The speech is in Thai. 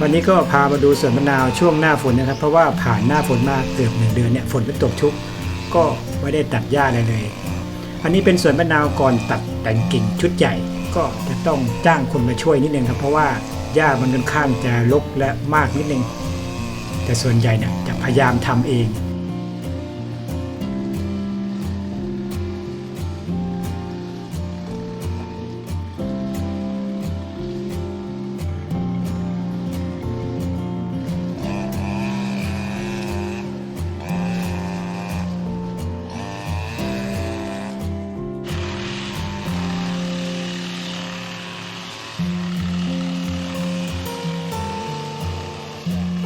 วันนี้ก็พามาดูสวนมะนาวช่วงหน้าฝนนะครับ เพราะว่าผ่านหน้าฝนมาเกือบหนึ่งเดือนเนี่ยฝนไม่ตกชุก ก็ไม่ได้ตัดหญ้าอะไรเลย อันนี้เป็นสวนมะนาวก่อนตัดแต่งกิ่งชุดใหญ่ ก็จะต้องจ้างคนมาช่วยนิดนึงครับ เพราะว่าหญ้ามันค่อนข้างจะรกและมากนิดนึง แต่ส่วนใหญ่เนี่ยจะพยายามทำเอง Yeah.